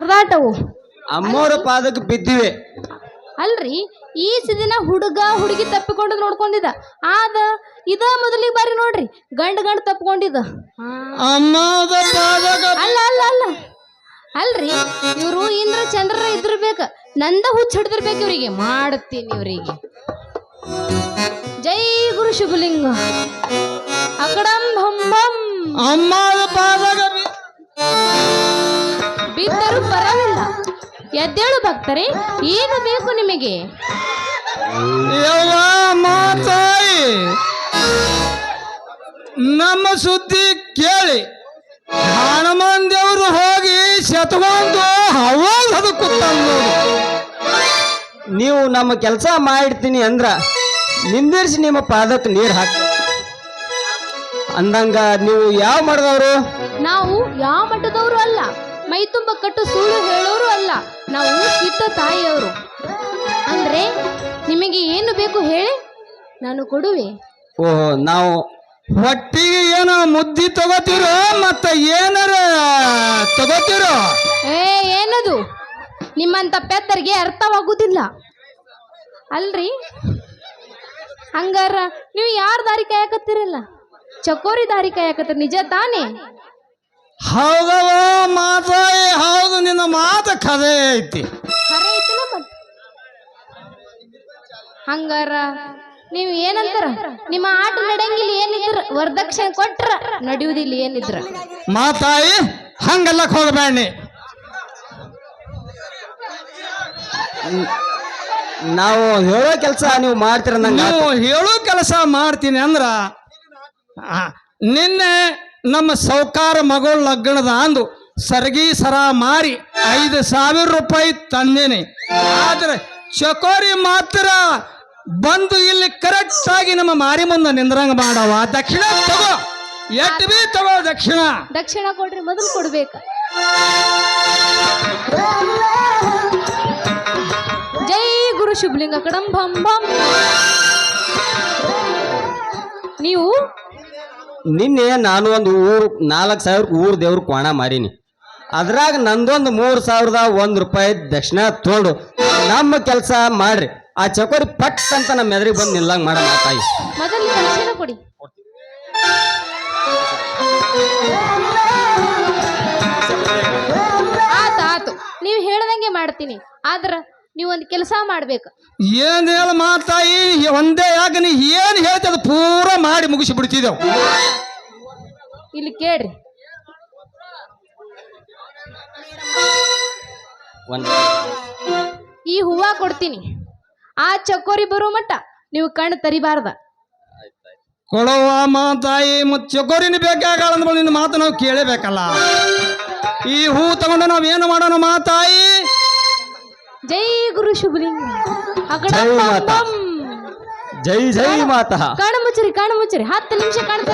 ಹರಿದಾಟವು ಅಮ್ಮೋರ ಪಾದಕ್ಕೆ ಬಿದ್ದಿವೆ. ಅಲ್ರಿ? ಈ ದಿನ ಹುಡುಗ ಹುಡುಗಿ ತಪ್ಪಿಕೊಂಡು ನೋಡ್ಕೊಂಡಿದ ಆದ ಇದ ಮೊದಲಿಗೆ ಬಾರಿ ನೋಡ್ರಿ. ಗಂಡ ಗಂಡ ತಪ್ಪಿಕೊಂಡಿದ ಅಮ್ಮದ ಅಲ್ಲ ಅಲ್ಲ ಅಲ್ಲ. ಅಲ್ರಿ? ಇವರು ಇಂದ್ರ ಚಂದ್ರರ ಇದ್ದಿರ್ಬೇಕ. ನಂದ ಹುಚ್ಚ ಹಿಡ್ದಿರ್ಬೇಕು ಇವರಿಗೆ. ಮಾಡ್ತೀನಿ ಇವರಿಗೆ. ಜೈ ಗುರು ಶುಭಲಿಂಗ ಅಕಡಂ ಭಂ ಭಂ ಅಮ್ಮದ ಬಿದ್ದರೂ ಪರವಿಲ್ಲ ಎದ್ದೇಳು ಭಕ್ತರೆ ಏನು ಬೇಕು ನಿಮಗೆ? ಮಾತಾಯಿ ನಮ್ಮ ಸುದ್ದಿ ಕೇಳಿ. ಹನುಮಾನ್ ದೇವರು ಹೋಗಿ ಶತಗೊಂದು ಹವಾಗ ಹದಕ್ಕುತ್ತ ನೀವು ನಮ್ಮ ಕೆಲಸ ಮಾಡಿರ್ತೀನಿ ಅಂದ್ರ ನಿಂದಿರ್ಸಿ ನಿಮ್ಮ ಪಾದಕ್ಕೆ ನೀರು ಹಾಕಿ. ಅಂದಂಗ ನೀವು ಯಾವ ಮಠದವರು? ನಾವು ಯಾವ ಮಠದವರು ಅಲ್ಲ. ಮೈ ತುಂಬ ಕಟ್ಟು ಸುಳ್ಳು ಹೇಳೋರು ಅಲ್ಲ. ನಾವು ಕಿತ್ತ ತಾಯಿಯವರು. ಅಂದ್ರೆ ನಿಮಗೆ ಏನು ಬೇಕು ಹೇಳಿ? ನಾನು ಕೊಡುವೆ. ಓಹೋ ನಾವು ಹೊಟ್ಟಿಗೆ ಏನೋ ಮುದ್ದಿ ತಗೋತಿರೋ ಮತ್ತ ಏನಾರ ತಗೋತಿರೋ? ಏ ಏನದು? ನಿಮ್ಮಂತ ಪೆತ್ತರಿಗೆ ಅರ್ಥವಾಗುವುದಿಲ್ಲ ಅಲ್ರಿ? ಹಂಗಾರ ನೀವು ಯಾರ ದಾರಿ ಕಾಯಕತ್ತಿರಲ್ಲ? ಚಕೋರಿ ದಾರಿ ಕಾಯಕತ್ತೀರಿ ನಿಜ ತಾನೇ? ಹೌದವ ಮಾತಾಯಿ ಹೌದು ನಿನ್ನ ಮಾತು ಕರೆ ಐತಿ. ಖರೆ ಐತಿಲ್ಲ ಮತ್? ಹಂಗಾರ ನೀವು ಏನಂತಾರ? ನಿಮ್ಮ ಆಟ ನಡೆಯಂಗಿಲ್ಲ ಏನಿದ್ರ? ವರದಕ್ಷಿಣೆ ಕೊಟ್ರ ನಡೆಯುವುದಿಲ್ಲ ಏನಿದ್ರ? ಮಾತಾಯಿ ಹಂಗಲ್ಲ ಹೋಗಬೇಡಿ ನಾವು ಹೇಳೋ ಕೆಲಸ ನೀವು ಮಾಡ್ತೀರ ನೀವು ಹೇಳೋ ಕೆಲಸ ಮಾಡ್ತೀನಿ ಅಂದ್ರ ಆ, ನಿನ್ನೆ ನಮ್ಮ ಸೌಕಾರ ಮಗಳ ಲಗ್ನದ ಅಂದು ಸರ್ಗಿ ಸರ ಮಾರಿ ಐದು ಸಾವಿರ ರೂಪಾಯಿ ತಂದೇನೆ. ಆದ್ರೆ ಚಕೋರಿ ಮಾತ್ರ ಬಂದು ಇಲ್ಲಿ ಕರೆಕ್ಟ್ ಆಗಿ ನಮ್ಮ ಮಾರಿ ಮುಂದೆ ನಿಂದ್ರಂಗ ಮಾಡವ ದಕ್ಷಿಣ ತಗೋ. ಎಟ್ ಬಿ ತಗೋ ದಕ್ಷಿಣ. ದಕ್ಷಿಣ ಕೊಡ್ರಿ, ಮೊದಲು ಕೊಡ್ಬೇಕು. ಜೈ ಗುರು ಶುಭಲಿಂಗ ಕಡಂ ಭಂ ನೀವು ನಿನ್ನೆ ನಾನು ಒಂದು ಊರು, ನಾಲ್ಕು ಸಾವಿರ ಊರು ದೇವ್ರ ಕೋಣ ಮಾರೀನಿ. ಅದ್ರಾಗ ನಂದೊಂದು ಮೂರು ಸಾವಿರದ ಒಂದು ರೂಪಾಯಿ ದಕ್ಷಿಣ ತೊಗೊಂಡು, ನಮ್ಮ ಕೆಲಸ ಮಾಡ್ರಿ, ಆ ಚಕೋರಿ ಪಟ್ ಅಂತ ನಮ್ಮ ಮೆದರಿಗೆ ಬಂದು ನಿಲ್ಲಂಗೆ ಮಾಡ ತಾಯಿ. ಮೊದಲು ಕೊಡಿ. ಆತು. ನೀವು ಹೇಳ್ದಂಗೆ ಮಾಡ್ತೀನಿ. ಆದ್ರ ನೀವು ಒಂದು ಕೆಲಸ ಮಾಡ್ಬೇಕು. ಏನ್ ಹೇಳ ಮಾತಾಯಿ ಒಂದೇ ಯಾಕೆ ನೀ ಏನ್ ಹೇಳ್ತದ ಅದು ಪೂರ ಮಾಡಿ ಮುಗಿಸಿ ಬಿಡ್ತಿದ್ದೆವು ಇಲ್ಲಿ ಕೇಳ್ರಿ. ಈ ಹೂವ ಕೊಡ್ತೀನಿ. ಆ ಚಕೋರಿ ಬರೋ ಮಟ್ಟ ನೀವು ಕಣ್ಣು ತರಿಬಾರ್ದ. ಕೊಡುವ ಮಾತಾಯಿ ಮತ್ ಚಕೋರಿನ ಬೇಕಾಗಲ್ಲ ಅಂದ್ಮೇಲೆ ನಿನ್ನ ಮಾತು ನಾವು ಕೇಳಬೇಕಲ್ಲ ಈ ಹೂ ತಗೊಂಡು ನಾವ್ ಏನು ಮಾಡೋಣ ಮಾತಾಯಿ ಜೈ ಗುರು ಶುಭಲಿಂಗ ಅಕಡ ಜೈ. ಜೈ ಮಾತಾ. ಕಣ್ಣು ಮುಚ್ಚ್ರಿ ಕಣ್ಣು ಮುಚ್ಚ್ರಿ. ಹತ್ತು ನಿಮಿಷ ಕಣ್ಣು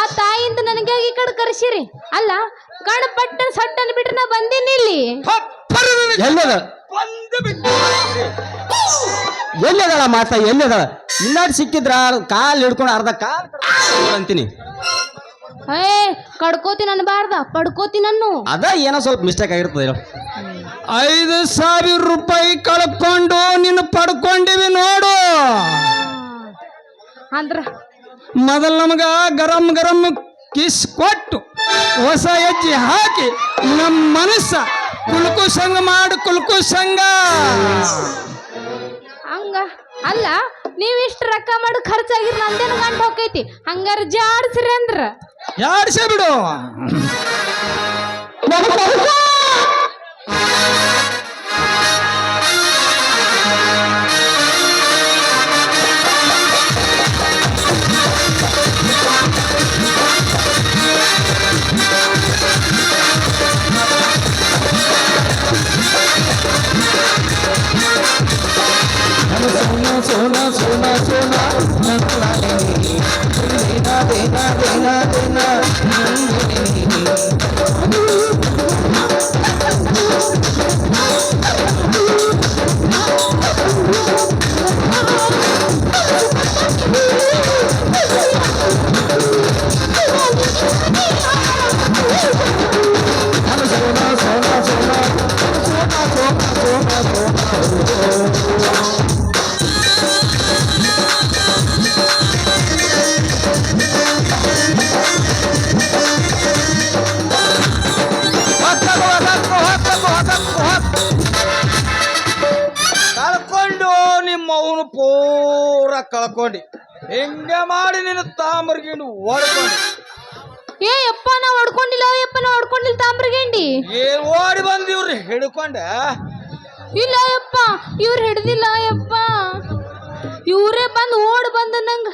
ಆ ತಾಯಿಂದ ನನಗೆ ಈ ಕಡೆ ಕರೆಸಿರಿ ಅಲ್ಲ ಕಣ ಪಟ್ಟ ಸಟ್ಟನ್ ಬಿಟ್ರೆ ನಾ ಬಂದೀನಿ ಇಲ್ಲಿ. ಎಲ್ಲದ? ಎಲ್ಲದಳ ಮಾತಾ ಎಲ್ಲದಳ? ಇನ್ನಾಡ್ ಸಿಕ್ಕಿದ್ರ ಕಾಲ್ ಹಿಡ್ಕೊಂಡು ಅರ್ಧ ಕಾಲ್ ಅಂತೀನಿ. ಏ ಕಡ್ಕೋತೀನಿ ಅನ್ಬಾರ್ದ ಪಡ್ಕೋತೀನಿ ಅನ್ನು ಅದ ಏನೋ ಸ್ವಲ್ಪ ಮಿಸ್ಟೇಕ್ ಆಗಿರ್ತದೆ. ಐದು ಸಾವಿರ ರೂಪಾಯಿ ಕಳ್ಕೊಂಡು ನೀನು ಪಡ್ಕೊಂಡಿವಿ ನೋಡು. ಅಂದ್ರ ಮೊದಲು ನಮಗ ಗರಂ ಗರಂ ಕಿಸ್ ಕೊಟ್ಟು ಹೊಸ ಹೆಜ್ಜೆ ಹಾಕಿ ನಮ್ಮ ಮನಸ್ಸ ಕುಲ್ಕು ಸಂಘ ಮಾಡು ಕುಲ್ಕು ಸಂಘ ಹಂಗ? ಅಲ್ಲ ನೀವ್ ಇಷ್ಟ ರೊಕ್ಕ ಮಾಡಿ ಖರ್ಚಾಗಿರ್ ನಂದೇನು ಗಂಟು ಹೋಗೈತಿ ಹಂಗಾರ ಜಾಡ್ಸ್ರಿ ಅಂದ್ರ. ಜಾಡ್ಸೇ ಬಿಡು. ಅವನು ಪೂರ ಕಳ್ಕೊಂಡು ಹಿಂಗೆ ಮಾಡಿ ನೀನು ತಾಮ್ರಗಿಂಡು ಓಡ್ಕೊಂಡು ಏ ಯಪ್ಪ ನಾ ಹೊಡ್ಕೊಂಡಿಲ್ಲ ಯಪ್ಪ ನಾ ಹೊಡ್ಕೊಂಡಿಲ್ಲ ತಾಮ್ರಗಿಂಡಿ ಏ ಓಡಿ ಬಂದಿವ್ರಿ ಹಿಡ್ಕೊಂಡೆ ಇಲ್ಲ ಯಪ್ಪ ಇವ್ರು ಹಿಡ್ದಿಲ್ಲ ಯಪ್ಪ ಇವರೇ ಬಂದು ಓಡ್ ಬಂದ ನಂಗ.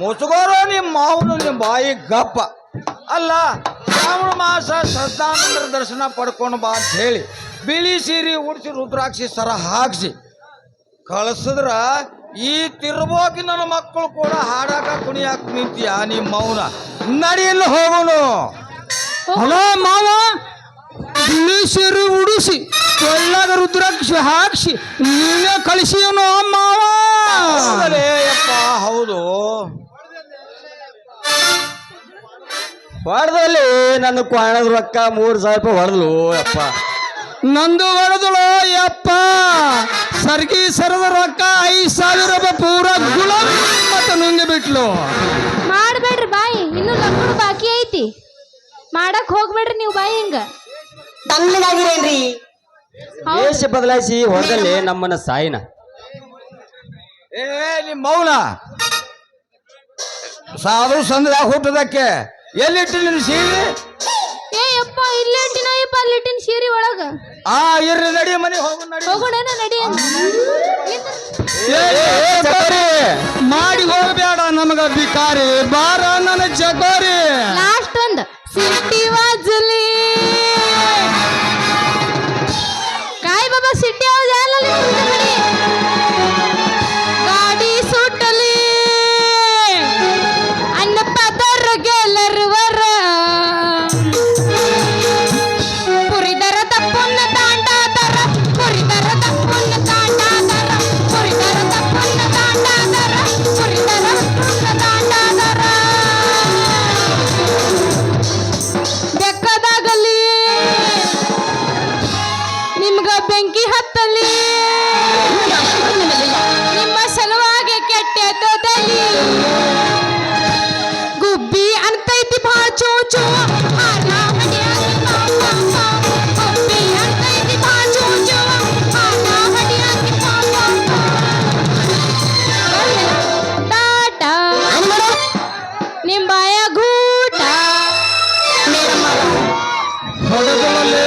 ಮುಸುಗೋರು ನಿಮ್ಮ ಮಾವನು ನಿಮ್ಮ ಬಾಯಿ ಗಪ್ಪ. ಅಲ್ಲ ಶ್ರಾವಣ ಮಾಸ ಶ್ರದ್ಧಾನಂದರ ದರ್ಶನ ಪಡ್ಕೊಂಡು ಬಾ ಅಂತ ಹೇಳಿ ಬಿಳಿ ಸೀರೆ ಉಡಿಸಿ ರುದ್ರಾಕ್ಷಿ ಸರ ಹಾಕ್ಸಿ. ಕಳಿಸಿದ್ರ ಈ ತಿರ್ಬೋಕಿ ನನ್ನ ಮಕ್ಕಳು ಕೂಡ ಹಾಡಾಕ ಕುಣಿಯಾಕ ನಿಂತೀಯ ನಿಮ್ಮ ಮೌನ ನಡಿಯಲ್ಲಿ ಹೋಗೋನು. ಹಲೋ ಮಾವ ಬಿಳಿ ಸೀರೆ ಉಡಿಸಿ. ಒಳ್ಳಾಗ ರುದ್ರಾಕ್ಷ ಹಾಕ್ಸಿ ನೀವೇ ಕಳಿಸಿಯವನು ಮಾವ ಯಪ್ಪ ಹೌದು. ಹೊಡೆದಲ್ಲಿ ನನ್ನ ಕ್ವಾಣದ ರೊಕ್ಕ ಮೂರು ಸಾವಿರ ರೂಪಾಯಿ ಹೊಡೆದ್ಲು ಅಪ್ಪ. ನಂದು ಹೊಡೆದಳು ಯಪ್ಪ. ಸರ್ಗಿ ಸರದ ರೊಕ್ಕ ಐದು ಸಾವಿರ ರೂಪಾಯಿ ಪೂರ ಗುಲಾಬಿ ಮತ್ತೆ ನುಂಗಿ ಬಿಟ್ಲು. ಮಾಡ್ಬೇಡ್ರಿ ಬಾಯಿ ಇನ್ನು ಲಗ್ನ ಬಾಕಿ ಐತಿ. ಮಾಡಕ್ ಹೋಗ್ಬೇಡ್ರಿ ನೀವು ಬಾಯಿ ಹಿಂಗ. ತಣ್ಣಗಾಗಿರೇನ್ರಿ ವೇಷ ಬದಲಾಯಿಸಿ ಹೊರದಲ್ಲಿ ನಮ್ಮನ್ನ ಸಾಯಿನ ಏ ನಿಮ್ಮ ಮೌನ ಸಾಧು ಸಂದ್ರ ಹುಟ್ಟದಕ್ಕೆ ಎಲ್ಲಿಟ್ಟು ನಿನ್ನ ಸೀರೆ ಏ ಯಪ್ಪ ಇಲ್ಲೇ ಇಟ್ಟಿನ ಯಪ್ಪ ಅಲ್ಲಿಟ್ಟಿನ ಸೀರೆ ಒಳಗ ಆ ಇರ್ರಿ ನಡಿ ಮನೆ ಹೋಗು ನಡಿ ಹೋಗೋಣ ನಡಿ. ಏ, ಏ, ಜಗೋರಿ, ಮಾಡಿ ಹೋಗಬೇಡ ನಮಗ ಬಿಕಾರಿ ಬಾರ ನನ್ನ ಜಗೋರಿ ಬೆಂಕಿ